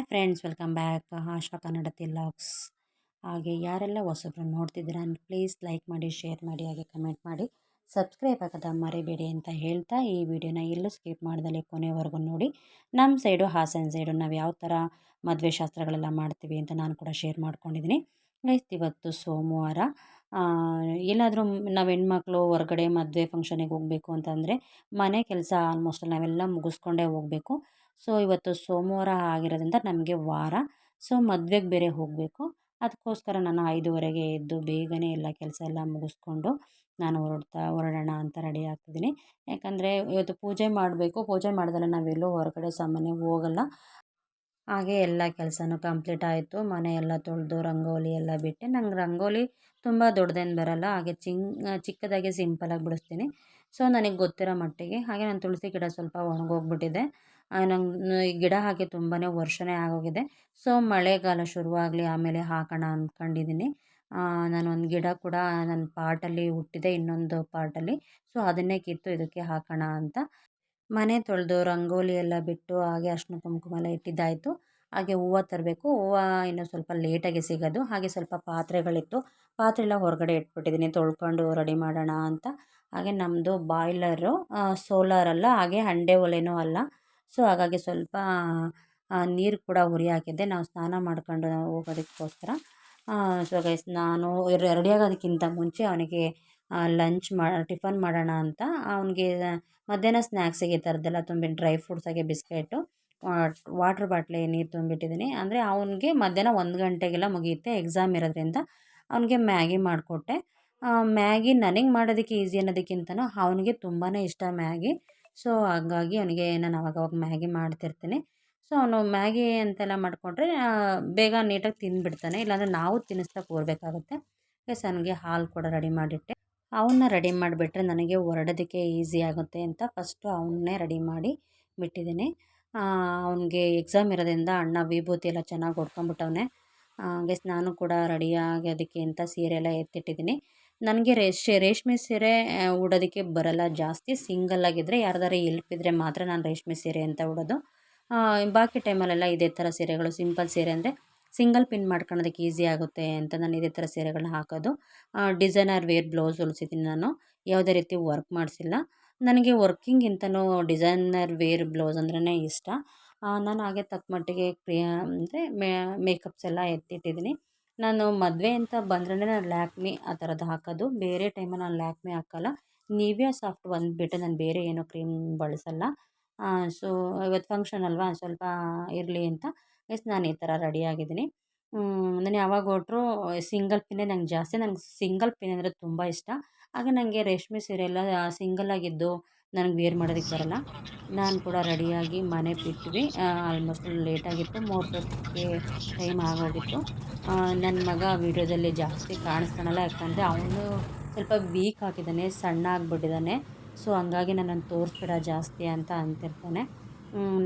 Hi friends, welcome back. Asha Kannada vlogs ಹಾಗೆ ಯಾರೆಲ್ಲ ಹೊಸಬ್ರು ನೋಡ್ತಿದ್ದೀರಾ ಪ್ಲೀಸ್ ಲೈಕ್ ಮಾಡಿ, ಶೇರ್ ಮಾಡಿ, ಹಾಗೆ ಕಮೆಂಟ್ ಮಾಡಿ. ಸಬ್ಸ್ಕ್ರೈಬ್ ಆಗದ ಮರಿಬೇಡಿ ಅಂತ ಹೇಳ್ತಾ ಈ ವಿಡಿಯೋನ ಎಲ್ಲೂ ಸ್ಕಿಪ್ ಮಾಡ್ದಲ್ಲಿ ಕೊನೆವರೆಗೂ ನೋಡಿ. ನಮ್ಮ ಸೈಡು ಹಾಸನ ಸೈಡು ನಾವು ಯಾವ ಥರ ಮದುವೆ ಶಾಸ್ತ್ರಗಳೆಲ್ಲ ಮಾಡ್ತೀವಿ ಅಂತ ನಾನು ಕೂಡ ಶೇರ್ ಮಾಡ್ಕೊಂಡಿದ್ದೀನಿ ಇವತ್ತು ಸೋಮವಾರ ಎಲ್ಲಾದರೂ ನಾವು ಹೆಣ್ಮಕ್ಳು ಹೊರಗಡೆ ಮದುವೆ ಫಂಕ್ಷನಿಗೆ ಹೋಗಬೇಕು ಅಂತಂದರೆ ಮನೆ ಕೆಲಸ ಆಲ್ಮೋಸ್ಟ್ ನಾವೆಲ್ಲ ಮುಗಿಸ್ಕೊಂಡೇ ಹೋಗಬೇಕು. ಸೊ ಇವತ್ತು ಸೋಮವಾರ ಆಗಿರೋದ್ರಿಂದ ನಮಗೆ ವಾರ. ಸೊ ಮದುವೆಗೆ ಬೇರೆ ಹೋಗಬೇಕು. ಅದಕ್ಕೋಸ್ಕರ ನಾನು ಐದುವರೆಗೆ ಎದ್ದು ಬೇಗನೆ ಎಲ್ಲ ಕೆಲಸ ಎಲ್ಲ ಮುಗಿಸ್ಕೊಂಡು ನಾನು ಹೊರಡ್ತಾ, ಹೊರಡೋಣ ಅಂತ ರೆಡಿ ಆಗ್ತಿದ್ದೀನಿ. ಯಾಕಂದರೆ ಇವತ್ತು ಪೂಜೆ ಮಾಡಬೇಕು. ಪೂಜೆ ಮಾಡಿದ್ರೆ ನಾವೆಲ್ಲೂ ಹೊರಗಡೆ ಸಾಮಾನ್ಯ ಹೋಗಲ್ಲ. ಹಾಗೆ ಎಲ್ಲ ಕೆಲಸನೂ ಕಂಪ್ಲೀಟ್ ಆಯಿತು. ಮನೆ ಎಲ್ಲ ತೊಳೆದು ರಂಗೋಲಿ ಎಲ್ಲ ಬಿಟ್ಟೆ, ನಂಗೆ ರಂಗೋಲಿ ತುಂಬ ದೊಡ್ಡದೇನು ಬರಲ್ಲ, ಹಾಗೆ ಚಿಂಗ್ ಚಿಕ್ಕದಾಗಿ ಸಿಂಪಲಾಗಿ ಬಿಡಿಸ್ತೀನಿ. ಸೊ, ನನಗೆ ಗೊತ್ತಿರೋ ಮಟ್ಟಿಗೆ, ಹಾಗೆ ನಾನು ತುಳಸಿ ಗಿಡ ಸ್ವಲ್ಪ ಒಣಗೋಗ್ಬಿಟ್ಟಿದೆ. ನಂಗೆ ಈ ಗಿಡ ಹಾಕಿ ತುಂಬಾ ವರ್ಷನೇ ಆಗೋಗಿದೆ. ಸೊ, ಮಳೆಗಾಲ ಶುರುವಾಗಲಿ ಆಮೇಲೆ ಹಾಕೋಣ ಅಂದ್ಕೊಂಡಿದ್ದೀನಿ ನಾನೊಂದು ಗಿಡ ಕೂಡ ನನ್ನ ಪಾಟಲ್ಲಿ ಹುಟ್ಟಿದೆ, ಇನ್ನೊಂದು ಪಾಟಲ್ಲಿ. ಸೊ, ಅದನ್ನೇ ಕಿತ್ತು ಇದಕ್ಕೆ ಹಾಕೋಣ ಅಂತ. ಮನೆ ತೊಳೆದು ರಂಗೋಲಿ ಎಲ್ಲ ಬಿಟ್ಟು ಹಾಗೆ ಅರ್ಶಿನ ಕುಂಕುಮ ಎಲ್ಲ ಇಟ್ಟಿದ್ದಾಯಿತು. ಹಾಗೆ ಹೂವು ತರಬೇಕು. ಹೂವು ಇನ್ನೂ ಸ್ವಲ್ಪ ಲೇಟಾಗಿ ಸಿಗೋದು. ಹಾಗೆ ಸ್ವಲ್ಪ ಪಾತ್ರೆಗಳಿತ್ತು. ಪಾತ್ರೆ ಎಲ್ಲ ಹೊರಗಡೆ ಇಟ್ಬಿಟ್ಟಿದ್ದೀನಿ. ತೊಳ್ಕೊಂಡು ರೆಡಿ ಮಾಡೋಣ ಅಂತ. ಹಾಗೆ ನಮ್ಮದು ಬಾಯ್ಲರು ಸೋಲಾರ್ ಅಲ್ಲ, ಹಾಗೆ ಹಂಡೆ ಒಲೆನೂ ಅಲ್ಲ. ಸೊ, ಹಾಗಾಗಿ ಸ್ವಲ್ಪ ನೀರು ಕೂಡ ಉರಿ ಹಾಕಿದ್ದೆ. ನಾವು ಸ್ನಾನ ಮಾಡ್ಕೊಂಡು ಹೋಗೋದಕ್ಕೋಸ್ಕರ. ಸೊ ಗೈಸ್ ನಾನು ರೆಡಿ ಆಗೋದಕ್ಕಿಂತ ಮುಂಚೆ ಅವನಿಗೆ ಲಂಚ್ ಮಾ, ಟಿಫನ್ ಮಾಡೋಣ ಅಂತ ಅವನಿಗೆ, ಮಧ್ಯಾಹ್ನ ಸ್ನ್ಯಾಕ್ಸಿಗೆ ಈ ಥರದ್ದೆಲ್ಲ ತುಂಬಿ ಡ್ರೈ ಫ್ರೂಟ್ಸಾಗೆ ಬಿಸ್ಕೆಟು ವಾಟ್ರ್ ಬಾಟ್ಲಿ ನೀರು ತುಂಬಿಟ್ಟಿದ್ದೀನಿ. ಅಂದರೆ ಅವನಿಗೆ ಮಧ್ಯಾಹ್ನ ಒಂದು ಗಂಟೆಗೆಲ್ಲ ಮುಗಿಯುತ್ತೆ ಎಕ್ಸಾಮ್ ಇರೋದ್ರಿಂದ ಅವನಿಗೆ ಮ್ಯಾಗಿ ಮಾಡಿಕೊಟ್ಟೆ. ಮ್ಯಾಗಿ ನನಗೆ ಮಾಡೋದಕ್ಕೆ ಈಸಿ ಅನ್ನೋದಕ್ಕಿಂತನೂ ಅವನಿಗೆ ತುಂಬಾ ಇಷ್ಟ ಮ್ಯಾಗಿ. ಸೊ ಹಾಗಾಗಿ ಅವನಿಗೆ ನಾನು ಅವಾಗವಾಗ ಮ್ಯಾಗಿ ಮಾಡ್ತಿರ್ತೀನಿ. ಸೊ ಅವನು ಮ್ಯಾಗಿ ಅಂತೆಲ್ಲ ಮಾಡಿಕೊಂಡ್ರೆ ಬೇಗ ನೀಟಾಗಿ ತಿಂದುಬಿಡ್ತಾನೆ ಇಲ್ಲಾಂದರೆ ನಾವು ತಿನ್ನಿಸ್ತಾ ಕೂರಬೇಕಾಗುತ್ತೆ. ಸೊ ಅವನಿಗೆ ಹಾಲು ಕೂಡ ರೆಡಿ ಮಾಡಿಟ್ಟೆ. ಅವನ್ನ ರೆಡಿ ಮಾಡಿಬಿಟ್ರೆ ನನಗೆ ಹೊರಡೋದಕ್ಕೆ ಈಸಿ ಆಗುತ್ತೆ ಅಂತ ಫಸ್ಟು ಅವನ್ನೇ ರೆಡಿ ಮಾಡಿ ಬಿಟ್ಟಿದ್ದೀನಿ. ಅವನಿಗೆ ಎಕ್ಸಾಮ್ ಇರೋದ್ರಿಂದ ಅಣ್ಣ ವಿಭೂತಿ ಎಲ್ಲ ಚೆನ್ನಾಗಿ ಹೊಡ್ಕೊಂಬಿಟ್ಟವನೆ ಗೆಸ್ ನಾನು ಕೂಡ ರೆಡಿ ಆಗೋದಕ್ಕೆ ಅಂತ ಸೀರೆ ಎಲ್ಲ ಎತ್ತಿಟ್ಟಿದ್ದೀನಿ. ನನಗೆ ರೇಷ್, ರೇಷ್ಮೆ ಸೀರೆ ಉಡೋದಕ್ಕೆ ಬರಲ್ಲ. ಜಾಸ್ತಿ ಸಿಂಗಲ್ ಆಗಿದ್ದರೆ ಯಾರ್ದಾರು ಎಲ್ಪ್ ಇದ್ದರೆ ಮಾತ್ರ ನಾನು ರೇಷ್ಮೆ ಸೀರೆ ಅಂತ ಉಡೋದು. ಬಾಕಿ ಟೈಮಲ್ಲೆಲ್ಲ ಇದೇ ಥರ ಸೀರೆಗಳು, ಸಿಂಪಲ್ ಸೀರೆ ಅಂದರೆ ಸಿಂಗಲ್ ಪಿನ್ ಮಾಡ್ಕೊಳ್ಳೋದಕ್ಕೆ ಈಸಿ ಆಗುತ್ತೆ ಅಂತ ನಾನು ಇದೇ ಥರ ಸೀರೆಗಳನ್ನ ಹಾಕೋದು. ಡಿಸೈನರ್ ವೇರ್ ಬ್ಲೌಸ್ ಹೊಲಿಸಿದ್ದೀನಿ ನಾನು. ಯಾವುದೇ ರೀತಿ ವರ್ಕ್ ಮಾಡಿಸಿಲ್ಲ. ನನಗೆ ವರ್ಕಿಂಗಿಂತನೂ ಡಿಸೈನರ್ ವೇರ್ ಬ್ಲೌಸ್ ಅಂದ್ರೇ ಇಷ್ಟ. ನಾನು ಹಾಗೆ ತಕ್ಕ ಮಟ್ಟಿಗೆ ಕ್ರಿಯಾ ಅಂದರೆ ಮೇಕಪ್ಸ್ ಎಲ್ಲ ಎತ್ತಿಟ್ಟಿದ್ದೀನಿ. ನಾನು ಮದುವೆ ಅಂತ ಬಂದ್ರೇ ನಾನು ಲ್ಯಾಕ್ಮಿ ಆ ಥರದ್ದು ಹಾಕೋದು. ಬೇರೆ ಟೈಮಲ್ಲಿ ನಾನು ಲ್ಯಾಕ್ಮಿ ಹಾಕೋಲ್ಲ. ನಿವಿಯಾ ಸಾಫ್ಟ್ ಒಂದು ಬಿಟ್ಟು ನಾನು ಬೇರೆ ಏನೂ ಕ್ರೀಮ್ ಬಳಸಲ್ಲ. ಸೊ, ಇವತ್ತು ಫಂಕ್ಷನ್ ಅಲ್ವಾ? ಸ್ವಲ್ಪ ಇರಲಿ ಅಂತ. ಎಸ್, ನಾನು ಈ ಥರ ರೆಡಿ ಆಗಿದ್ದೀನಿ. ನಾನು ಯಾವಾಗ ಹೊರಟ್ರು ಸಿಂಗಲ್ ಪಿನ್ನೇ ನಂಗೆ ಜಾಸ್ತಿ, ನಂಗೆ ಸಿಂಗಲ್ ಪಿನ್ ಅಂದರೆ ತುಂಬ ಇಷ್ಟ. ಹಾಗೆ ನನಗೆ ರೇಷ್ಮೆ ಸೀರೆ ಎಲ್ಲ ಸಿಂಗಲ್ ಆಗಿದ್ದು ನನಗೆ ವೇರ್ ಮಾಡೋದಕ್ಕೆ ಬರಲ್ಲ. ನಾನು ಕೂಡ ರೆಡಿಯಾಗಿ ಮನೆ ಬಿಟ್ವಿ. ಆಲ್ಮೋಸ್ಟ್ ಲೇಟಾಗಿತ್ತು ಮುಹೂರ್ತಕ್ಕೆ ಟೈಮ್ ಆಗೋಗಿತ್ತು. ನನ್ನ ಮಗ ವೀಡಿಯೋದಲ್ಲಿ ಜಾಸ್ತಿ ಕಾಣಿಸ್ಕೊಳಲ್ಲ ಯಾಕಂದರೆ ಅವನು ಸ್ವಲ್ಪ ವೀಕ್ ಆಗಿದ್ದಾನೆ ಸಣ್ಣ ಆಗಿಬಿಟ್ಟಿದ್ದಾನೆ ಸೊ, ಹಂಗಾಗಿ ನನ್ನನ್ನು ತೋರಿಸ್ಬೇಡ ಜಾಸ್ತಿ ಅಂತ ಅಂತಿರ್ತಾನೆ.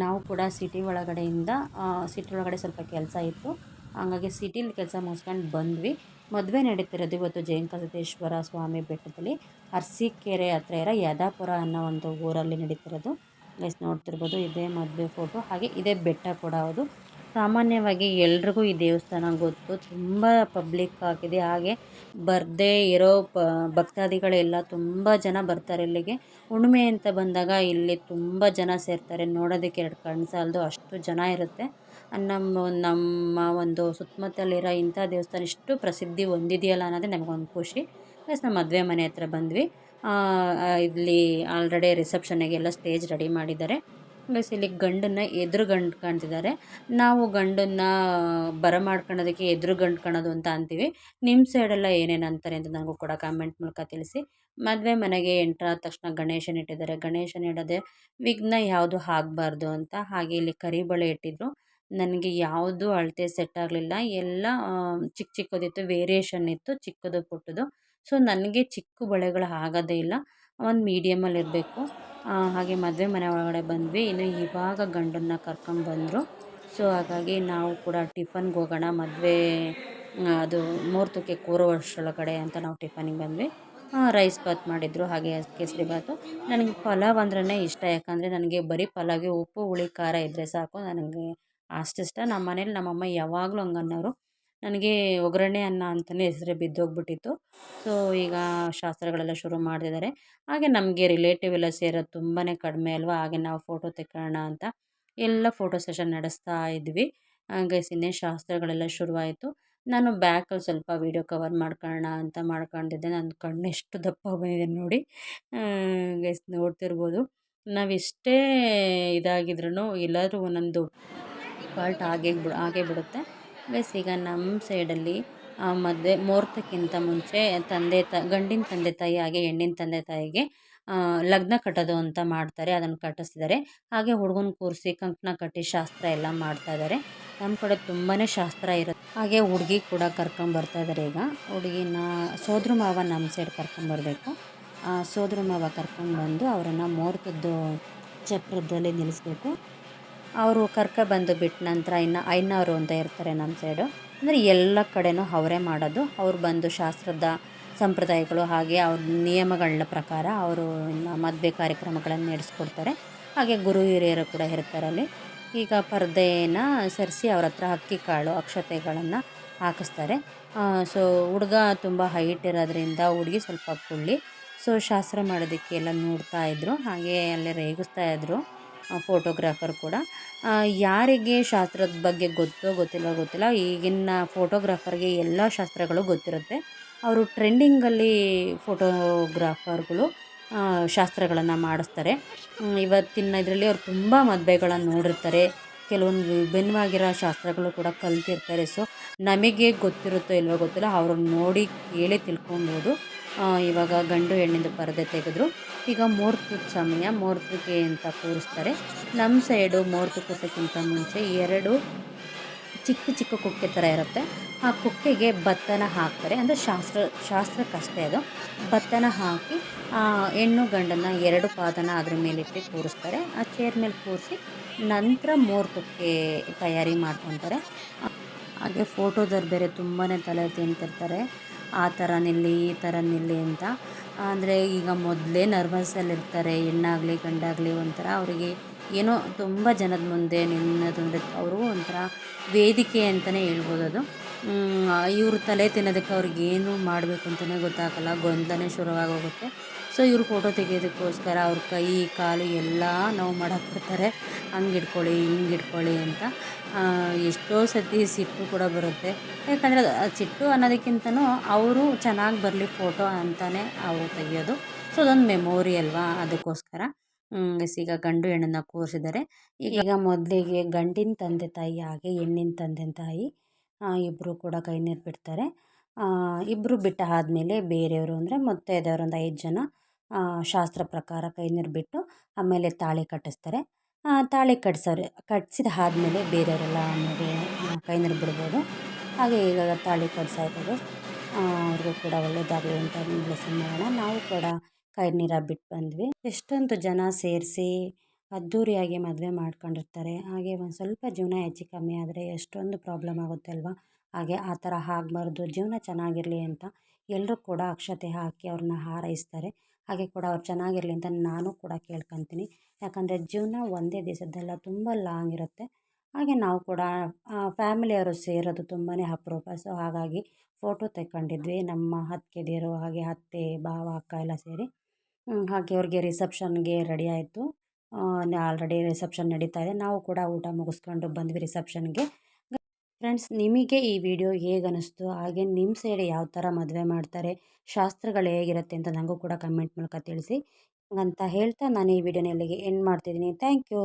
ನಾವು ಕೂಡ ಸಿಟಿ ಒಳಗಡೆಯಿಂದ ಸಿಟಿ ಒಳಗಡೆ ಸ್ವಲ್ಪ ಕೆಲಸ ಇತ್ತು. ಹಂಗಾಗಿ ಸಿಟಿಲಿ ಕೆಲಸ ಮುಗಿಸ್ಕೊಂಡು ಬಂದ್ವಿ. ಮದುವೆ ನಡೀತಿರೋದು ಇವತ್ತು ಜಯಂಕಸಿದ್ದೇಶ್ವರ ಸ್ವಾಮಿ ಬೆಟ್ಟದಲ್ಲಿ. ಅರಸೀಕೆರೆ ಹತ್ರ ಇರೋ ಯದಾಪುರ ಅನ್ನೋ ಒಂದು ಊರಲ್ಲಿ ನಡೀತಿರೋದು. ಗೈಸ್ ನೋಡ್ತಿರ್ಬೋದು, ಇದೇ ಮದುವೆ ಫೋಟೋ ಹಾಗೆ ಇದೇ ಬೆಟ್ಟ ಕೂಡ ಹೌದು. ಸಾಮಾನ್ಯವಾಗಿ ಎಲ್ರಿಗೂ ಈ ದೇವಸ್ಥಾನ ಗೊತ್ತು. ತುಂಬ ಪಬ್ಲಿಕ್ ಆಗಿದೆ. ಹಾಗೆ ಬರದೇ ಇರೋ ಪ, ಭಕ್ತಾದಿಗಳೆಲ್ಲ ತುಂಬ ಜನ ಬರ್ತಾರೆ ಇಲ್ಲಿಗೆ. ಹುಣ್ಣಿಮೆ ಅಂತ ಬಂದಾಗ ಇಲ್ಲಿ ತುಂಬ ಜನ ಸೇರ್ತಾರೆ. ನೋಡೋದಕ್ಕೆ ಎರಡು ಕಣ್ಣು ಸಾಲದು ಅಷ್ಟು ಜನ ಇರುತ್ತೆ. ನಮ್ಮ ನಮ್ಮ ಒಂದು ಸುತ್ತಮುತ್ತಲಿರೋ ಇಂಥ ದೇವಸ್ಥಾನ ಇಷ್ಟು ಪ್ರಸಿದ್ಧಿ ಹೊಂದಿದೆಯಲ್ಲ ಅನ್ನೋದೇ ನಮಗೊಂದು ಖುಷಿ. ಪ್ಲಸ್ ನಮ್ಮ ಮದುವೆ ಮನೆ ಹತ್ರ ಬಂದ್ವಿ. ಇಲ್ಲಿ ಆಲ್ರೆಡಿ ರಿಸೆಪ್ಷನ್ನಿಗೆಲ್ಲ ಸ್ಟೇಜ್ ರೆಡಿ ಮಾಡಿದ್ದಾರೆ. ಪ್ಲಸ್ ಇಲ್ಲಿ ಗಂಡನ್ನ ಎದುರು ಗಂಡು ಕಾಣ್ತಿದ್ದಾರೆ. ನಾವು ಗಂಡನ್ನ ಬರಮಾಡ್ಕೊಳ್ಳೋದಕ್ಕೆ ಎದುರು ಗಂಡು ಕಾಣೋದು ಅಂತ ಅಂತೀವಿ. ನಿಮ್ಮ ಸೈಡೆಲ್ಲ ಏನೇನು ಅಂತಾರೆ ಅಂತ ನನಗೂ ಕೂಡ ಕಾಮೆಂಟ್ ಮೂಲಕ ತಿಳಿಸಿ. ಮದುವೆ ಮನೆಗೆ ಎಂಟ್ರಾದ ತಕ್ಷಣ ಗಣೇಶನ ಇಟ್ಟಿದ್ದಾರೆ. ಗಣೇಶನ ಇಡೋದೆ ವಿಘ್ನ ಯಾವುದು ಆಗಬಾರ್ದು ಅಂತ ಹಾಗೆ ಇಲ್ಲಿ ಕರಿಬಳೆ ಇಟ್ಟಿದ್ರು. ನನಗೆ ಯಾವುದು ಅಳತೆ ಸೆಟ್ ಆಗಲಿಲ್ಲ. ಎಲ್ಲ ಚಿಕ್ಕ ಚಿಕ್ಕದಿತ್ತು ವೇರಿಯೇಷನ್ ಇತ್ತು, ಚಿಕ್ಕದು ಪುಟ್ಟದು. ಸೊ ನನಗೆ ಚಿಕ್ಕ ಬಳೆಗಳು ಆಗೋದೇ ಇಲ್ಲ. ಒಂದು ಮೀಡಿಯಮಲ್ಲಿ ಇರಬೇಕು. ಹಾಗೆ ಮದುವೆ ಮನೆ ಒಳಗಡೆ ಬಂದ್ವಿ. ಇನ್ನು ಇವಾಗ ಗಂಡನ್ನ ಕರ್ಕೊಂಡ್ಬಂದರು ಸೊ ಹಾಗಾಗಿ ನಾವು ಕೂಡ ಟಿಫನ್ಗೆ ಹೋಗೋಣ. ಮದುವೆ ಅದು ಮುಹೂರ್ತಕ್ಕೆ ಕೂರುವಷ್ಟರೊಳಗಡೆ ಅಂತ ನಾವು ಟಿಫನಿಗೆ ಬಂದ್ವಿ. ರೈಸ್ ಬಾತ್ ಮಾಡಿದರು, ಹಾಗೆ ಕೇಸರಿ ಬಾತು ನನಗೆ ಪಲಾವ್ ಅಂದ್ರೇ ಇಷ್ಟ. ಯಾಕಂದರೆ ನನಗೆ ಬರೀ ಪಲಾವ್ಗೆ ಉಪ್ಪು, ಹುಳಿ, ಖಾರ ಇದ್ದರೆ ಸಾಕು. ನನಗೆ ಅಷ್ಟಿಷ್ಟ ನಮ್ಮ ಮನೇಲಿ ನಮ್ಮಮ್ಮ ಯಾವಾಗಲೂ ಹಂಗೆ ಅನ್ನೋರು ನನಗೆ ಒಗ್ಗರಣೆ ಅನ್ನ ಅಂತಲೇ ಹೆಸರೇ ಬಿದ್ದೋಗ್ಬಿಟ್ಟಿತ್ತು. ಸೊ ಈಗ ಶಾಸ್ತ್ರಗಳೆಲ್ಲ ಶುರು ಮಾಡ್ತಿದ್ದಾರೆ. ಹಾಗೆ ನಮಗೆ ರಿಲೇಟಿವ್ ಎಲ್ಲ ಸೇರೋದು ತುಂಬಾ ಕಡಿಮೆ ಅಲ್ವಾ? ಹಾಗೆ ನಾವು ಫೋಟೋ ತೆಕ್ಕೋಣ ಅಂತ ಎಲ್ಲ ಫೋಟೋ ಸೆಷನ್ ನಡೆಸ್ತಾ ಇದ್ವಿ. ಗೈಸ್ ಇನ್ನೇನು ಶಾಸ್ತ್ರಗಳೆಲ್ಲ ಶುರುವಾಯಿತು. ನಾನು ಬ್ಯಾಕಲ್ಲಿ ಸ್ವಲ್ಪ ವೀಡಿಯೋ ಕವರ್ ಮಾಡ್ಕೊಳ್ಳೋಣ ಅಂತ ಮಾಡ್ಕೊಂಡಿದ್ದೆ. ನನ್ನ ಕಣ್ಣು ಎಷ್ಟು ದಪ್ಪ ಬಂದಿದೆ ನೋಡಿ. ಗೈಸ್ ನೋಡ್ತಿರ್ಬೋದು. ನಾವಿಷ್ಟೇ ಇದಾಗಿದ್ರೂ ಎಲ್ಲರೂ ಒಂದೊಂದು ಫಾಲ್ಟ್ ಆಗೇ ಬಿಡು, ಆಗೇ ಬಿಡುತ್ತೆ. ಗೈಸ್ ಈಗ ನಮ್ಮ ಸೈಡಲ್ಲಿ ಮದುವೆ, ಮುಹೂರ್ತಕ್ಕಿಂತ ಮುಂಚೆ ತಂದೆ ತ, ಗಂಡಿನ ತಂದೆ ತಾಯಿ ಹಾಗೆ ಹೆಣ್ಣಿನ ತಂದೆ ತಾಯಿಗೆ ಲಗ್ನ ಕಟ್ಟೋದು ಅಂತ ಮಾಡ್ತಾರೆ, ಅದನ್ನು ಕಟ್ಟಿಸ್ತಿದ್ದಾರೆ. ಹಾಗೆ ಹುಡುಗನ ಕೂರಿಸಿ, ಕಂಕಣ ಕಟ್ಟಿ ಶಾಸ್ತ್ರ ಎಲ್ಲ ಮಾಡ್ತಾ ಇದ್ದಾರೆ. ನಮ್ಮ ಕಡೆ ತುಂಬಾ ಶಾಸ್ತ್ರ ಇರುತ್ತೆ. ಹಾಗೆ ಹುಡುಗಿ ಕೂಡ ಕರ್ಕೊಂಬರ್ತಾ ಇದ್ದಾರೆ ಈಗ. ಹುಡುಗಿನ ಸೋದ್ರ ಮಾವ ನಮ್ಮ ಸೈಡ್ ಕರ್ಕೊಂಬರ್ಬೇಕು ಸೋದ್ರ ಮಾವ ಕರ್ಕೊಂಡ್ಬಂದು ಅವರನ್ನು ಮುಹೂರ್ತದ್ದು, ಚಕ್ರದಲ್ಲಿ ನಿಲ್ಲಿಸ್ಬೇಕು. ಅವರು ಕರ್ಕ ಬಂದು ಬಿಟ್ಟ ನಂತರ ಇನ್ನು ಐನವರು ಅಂತ ಇರ್ತಾರೆ ನಮ್ಮ ಸೈಡು ಅಂದರೆ ಎಲ್ಲ ಕಡೆನೂ ಅವರೇ ಮಾಡೋದು. ಅವ್ರು ಬಂದು ಶಾಸ್ತ್ರದ ಸಂಪ್ರದಾಯಗಳು ಹಾಗೆ ಅವ್ರ ನಿಯಮಗಳ ಪ್ರಕಾರ ಅವರು ಇನ್ನು ಮದುವೆ ಕಾರ್ಯಕ್ರಮಗಳನ್ನು ನಡೆಸ್ಕೊಡ್ತಾರೆ. ಹಾಗೆ ಗುರು ಹಿರಿಯರು ಕೂಡ ಇರ್ತಾರೆ ಅಲ್ಲಿ. ಈಗ ಪರ್ದೆನ ಸರಿಸಿ ಅವ್ರ ಹತ್ರ ಅಕ್ಕಿ ಕಾಳು, ಅಕ್ಷತೆಗಳನ್ನು ಹಾಕಿಸ್ತಾರೆ. ಸೊ ಹುಡುಗ ತುಂಬ ಹೈಟ್ ಇರೋದ್ರಿಂದ ಹುಡುಗಿ ಸ್ವಲ್ಪ ಕುಳ್ಳಿ. ಸೊ ಶಾಸ್ತ್ರ ಮಾಡೋದಕ್ಕೆ ಎಲ್ಲ ನೋಡ್ತಾ ಇದ್ದರು ಹಾಗೆ ಅಲ್ಲಿ ರೇಗಿಸ್ತಾ ಇದ್ದರು ಫೋಟೋಗ್ರಾಫರ್ ಕೂಡ. ಯಾರಿಗೆ ಶಾಸ್ತ್ರದ ಬಗ್ಗೆ ಗೊತ್ತೋ ಗೊತ್ತಿಲ್ಲ ಗೊತ್ತಿಲ್ಲ, ಈಗಿನ ಫೋಟೋಗ್ರಾಫರ್ಗೆ ಎಲ್ಲ ಶಾಸ್ತ್ರಗಳು ಗೊತ್ತಿರುತ್ತೆ. ಅವರು ಟ್ರೆಂಡಿಂಗಲ್ಲಿ ಫೋಟೋಗ್ರಾಫರ್ಗಳು ಶಾಸ್ತ್ರಗಳನ್ನು ಮಾಡಿಸ್ತಾರೆ. ಇವತ್ತಿನ ಇದರಲ್ಲಿ ಅವ್ರು ತುಂಬ ಮದುವೆಗಳನ್ನು ನೋಡಿರ್ತಾರೆ. ಕೆಲವೊಂದು ವಿಭಿನ್ನವಾಗಿರೋ ಶಾಸ್ತ್ರಗಳು ಕೂಡ ಕಲ್ತಿರ್ತಾರೆ. ಸೊ, ನಮಗೆ ಗೊತ್ತಿರುತ್ತೋ ಇಲ್ವೋ ಗೊತ್ತಿಲ್ಲ, ಅವ್ರನ್ನ ನೋಡಿ ಕೇಳಿ ತಿಳ್ಕೊಬೋದು. ಇವಾಗ ಗಂಡು ಹೆಣ್ಣಿಂದು ಪರದೆ ತೆಗೆದ್ರು. ಈಗ ಮುಹೂರ್ತದ ಸಮಯ ಮೂರ್ತಕ್ಕೆ ಅಂತ ಕೂರಿಸ್ತಾರೆ. ನಮ್ಮ ಸೈಡು ಮುಹೂರ್ತ ಕೂರ್ಸೋಕ್ಕಿಂತ ಮುಂಚೆ ಎರಡು ಚಿಕ್ಕ ಚಿಕ್ಕ ಕುಕ್ಕೆ ಥರ ಇರುತ್ತೆ. ಆ ಕುಕ್ಕೆಗೆ ಭತ್ತನ ಹಾಕ್ತಾರೆ. ಅಂದರೆ ಶಾಸ್ತ್ರ, ಶಾಸ್ತ್ರಕ್ಕಷ್ಟೇ ಅದು. ಭತ್ತನ ಹಾಕಿ ಹೆಣ್ಣು ಗಂಡನ್ನು ಎರಡು ಪಾದನ ಅದ್ರ ಮೇಲಿಟ್ಟು ಕೂರಿಸ್ತಾರೆ. ಆ ಚೇರ್ ಮೇಲೆ ಕೂರಿಸಿ ನಂತರ ಮೂರ್ತಕ್ಕೆ ತಯಾರಿ ಮಾಡ್ಕೊತಾರೆ. ಹಾಗೆ ಫೋಟೋದವ್ರು ಬೇರೆ ತುಂಬಾ ತಲೆ ತಿಂತಿರ್ತಾರೆ. ಆ ಥರ ನಿಲ್ಲಿ, ಈ ಥರ ನಿಲ್ಲಿ ಅಂತ. ಅಂದರೆ ಈಗ ಮೊದಲೇ ನರ್ವಸಲ್ಲಿರ್ತಾರೆ ಹೆಣ್ಣಾಗಲಿ, ಗಂಡಾಗಲಿ ಒಂಥರ ಅವರಿಗೆ ಏನೋ ತುಂಬ ಜನದ ಮುಂದೆ ನಿನ್ನೋದು ಅವರು ಒಂಥರ ವೇದಿಕೆ ಅಂತಲೇ ಹೇಳ್ಬೋದು ಅದು ಇವರು ತಲೆ ತಿನ್ನೋದಕ್ಕೆ ಅವ್ರಿಗೆ ಏನು ಮಾಡಬೇಕು ಅಂತಲೇ ಗೊತ್ತಾಗಲ್ಲ, ಗೊಂದಲನೇ ಶುರುವಾಗೋಗುತ್ತೆ. ಸೊ ಇವರು ಫೋಟೋ ತೆಗೆಯೋದಕ್ಕೋಸ್ಕರ ಅವ್ರ ಕೈ, ಕಾಲು ಎಲ್ಲ ನೋವು ಮಾಡಕ್ಕೆ ಬಿಡ್ತಾರೆ ಹಂಗೆ ಇಟ್ಕೊಳ್ಳಿ, ಹಿಂಗೆ ಇಟ್ಕೊಳ್ಳಿ ಅಂತ. ಎಷ್ಟೋ ಸತಿ ಸಿಟ್ಟು ಕೂಡ ಬರುತ್ತೆ. ಯಾಕಂದರೆ ಸಿಟ್ಟು ಅನ್ನೋದಕ್ಕಿಂತನೂ ಅವರು ಚೆನ್ನಾಗಿ ಬರಲಿ ಫೋಟೋ ಅಂತಲೇ ಅವರು ತೆಗೆಯೋದು. ಸೊ ಅದೊಂದು ಮೆಮೊರಿ ಅಲ್ವಾ ಅದಕ್ಕೋಸ್ಕರ. ಈಗ ಗಂಡು ಹೆಣ್ಣನ್ನು ಕೂರಿಸಿದ್ದಾರೆ. ಈಗ ಮೊದಲಿಗೆ ಗಂಡಿನ ತಂದೆ ತಾಯಿ, ಹಾಗೆ ಹೆಣ್ಣಿನ ತಂದೆ ತಾಯಿ ಇಬ್ಬರು ಕೂಡ ಕೈ ನೀರು ಬಿಡ್ತಾರೆ. ಇಬ್ಬರು ಬಿಟ್ಟ ಆದಮೇಲೆ ಬೇರೆಯವರು ಅಂದರೆ ಮತ್ತೆ ಒಂದು ಐದು ಜನ ಶಾಸ್ತ್ರ ಪ್ರಕಾರ ಕೈ ನೀರು ಬಿಟ್ಟು ಆಮೇಲೆ ತಾಳಿ ಕಟ್ಟಿಸ್ತಾರೆ. ತಾಳಿ ಕಟ್ಸೋರು ಕಟ್ಸಿದ ಆದ್ಮೇಲೆ ಬೇರೆಯವರೆಲ್ಲ ಆಮೇಲೆ ಕೈ ನೀರು ಬಿಡ್ಬೋದು ಹಾಗೆ ಈಗ ತಾಳಿ ಕಟ್ಸಾಯ್ತದೆ ಅವ್ರಿಗೂ ಕೂಡ ಒಳ್ಳೆಯದಾಗಲಿ ಅಂತ ಬ್ಲೆಸ್ಸಿಂಗ್ ಮಾಡೋಣ. ನಾವು ಕೂಡ ಕೈ ನೀರು ಬಿಟ್ಟು ಬಂದ್ವಿ. ಎಷ್ಟೊಂದು ಜನ ಸೇರಿಸಿ ಅದ್ಧೂರಿಯಾಗಿ ಮದುವೆ ಮಾಡ್ಕೊಂಡಿರ್ತಾರೆ. ಹಾಗೆ ಒಂದು ಸ್ವಲ್ಪ ಜೀವನ ಹೆಚ್ಚು ಕಮ್ಮಿ ಆದರೆ ಎಷ್ಟೊಂದು ಪ್ರಾಬ್ಲಮ್ ಆಗುತ್ತೆ ಅಲ್ವಾ? ಹಾಗೆ ಆ ಥರ ಆಗ್ಬಾರ್ದು. ಜೀವನ ಚೆನ್ನಾಗಿರಲಿ ಅಂತ ಎಲ್ಲರೂ ಕೂಡ ಅಕ್ಷತೆ ಹಾಕಿ ಅವ್ರನ್ನ ಹಾರೈಸ್ತಾರೆ. ಹಾಗೆ ಕೂಡ ಅವ್ರು ಚೆನ್ನಾಗಿರಲಿ ಅಂತ ನಾನು ಕೂಡ ಕೇಳ್ಕೊತೀನಿ. ಯಾಕಂದರೆ ಜೀವನ ಒಂದೇ ದಿವಸದ್ದೆಲ್ಲ ತುಂಬ ಲಾಂಗ್ ಇರುತ್ತೆ. ಹಾಗೆ ನಾವು ಕೂಡ ಫ್ಯಾಮಿಲಿಯವರು ಸೇರೋದು ತುಂಬಾ ಅಪರೂಪ. ಸೊ ಹಾಗಾಗಿ ಫೋಟೋ ತೆಕ್ಕೊಂಡಿದ್ವಿ. ನಮ್ಮ ಅತ್ತಿಗೆದಿರು ಹಾಗೆ ಅತ್ತೆ, ಭಾವ, ಅಕ್ಕ ಎಲ್ಲ ಸೇರಿ. ಹಾಗೆ ಅವ್ರಿಗೆ ರಿಸೆಪ್ಷನ್ಗೆ ರೆಡಿ ಆಯಿತು. ಆಲ್ರೆಡಿ ರಿಸೆಪ್ಷನ್ ನಡೀತಾ ಇದೆ. ನಾವು ಕೂಡ ಊಟ ಮುಗಿಸ್ಕೊಂಡು ಬಂದ್ವಿ ರಿಸೆಪ್ಷನ್ಗೆ ಫ್ರೆಂಡ್ಸ್, ನಿಮಗೆ ಈ ವಿಡಿಯೋ ಹೇಗೆ ಅನ್ನಿಸ್ತು ಹಾಗೆ ನಿಮ್ಮ ಸೈಡ್ ಯಾವ ಥರ ಮದುವೆ ಮಾಡ್ತಾರೆ? ಶಾಸ್ತ್ರಗಳು ಹೇಗಿರುತ್ತೆ ಅಂತ ನನಗೂ ಕೂಡ ಕಮೆಂಟ್ ಮೂಲಕ ತಿಳಿಸಿ. ಅಂತ ಹೇಳ್ತಾ ನಾನು ಈ ವಿಡಿಯೋನ ಇಲ್ಲಿಗೆ ಎಂಡ್ ಮಾಡ್ತಿದ್ದೀನಿ. Thank you